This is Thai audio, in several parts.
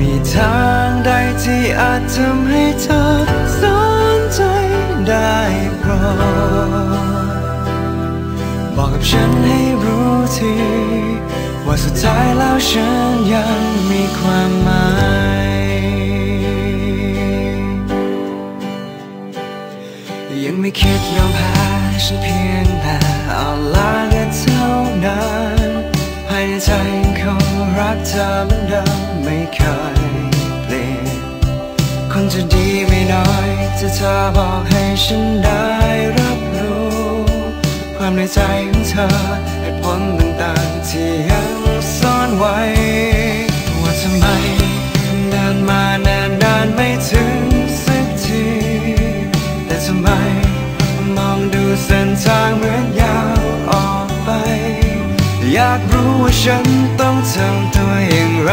มีทางใดที่อาจทำให้เธอสนใจได้โปรดบอกกับฉันให้รู้ทีว่าสุดท้ายแล้วฉันยังมีความหมายยังไม่คิดยอมแพ้ฉันเพียงแต่เอาลาก็เท่านั้นภายในใจยังคงรักเธอเหมือนเดิม จะเธอบอกให้ฉันได้รับรู้ ความในใจของเธอเหตุผลต่างๆที่ยังซ่อนไว้ ว่าทำไมเดินมานานนานไม่ถึงสักที แต่ทำไมมองดูเส้นทางเหมือนยาวออกไป อยากรู้ว่าฉันต้องทำตัวอย่างไร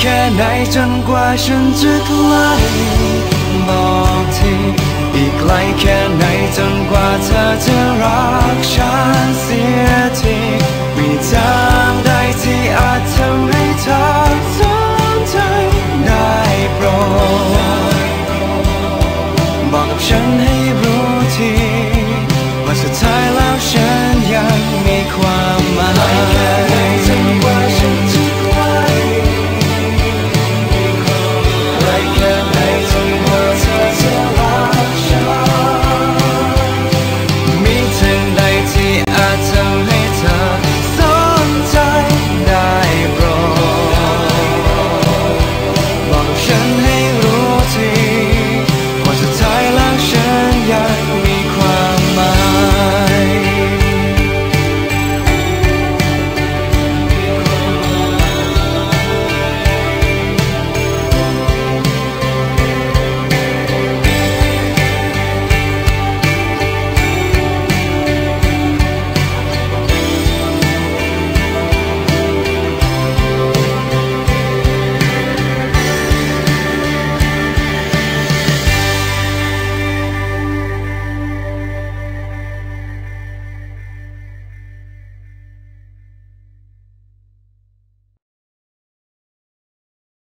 แค่ไหนจนกว่าฉันจะใกล้บอกทีอีกไกลแค่ไหนจนกว่าเธอจะรักฉันเสียที